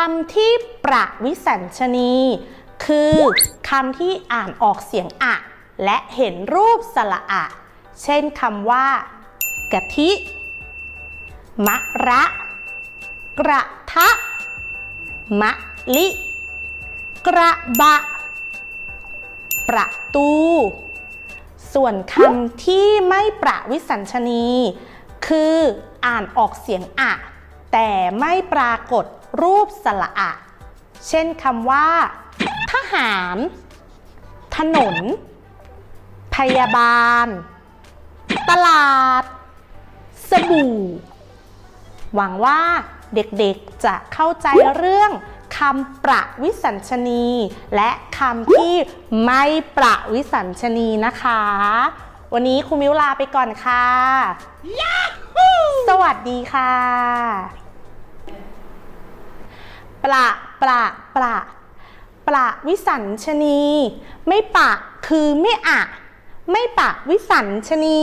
คำที่ประวิสัญชนี คือคำที่อ่านออกเสียงอะ และเห็นรูปสระอะ เช่นคำว่ากะทิ มะระ กระทะ มะลิ กระบะ ประตู ส่วนคำที่ไม่ประวิสัญชนี คืออ่านออกเสียงอะ แต่ไม่ปรากฏ รูปสระอะ เช่นคำว่า ทหาร ถนน พยาบาล ตลาด สบู่ หวังว่าเด็กๆจะเข้าใจเรื่องคำประวิสัญชนี และคำที่ไม่ประวิสัญชนีนะคะ วันนี้ครูมิวลาไปก่อนค่ะ สวัสดีค่ะ ประประประประวิสัญชนี ไม่ปะคือไม่อะ ไม่ปะวิสัญชนี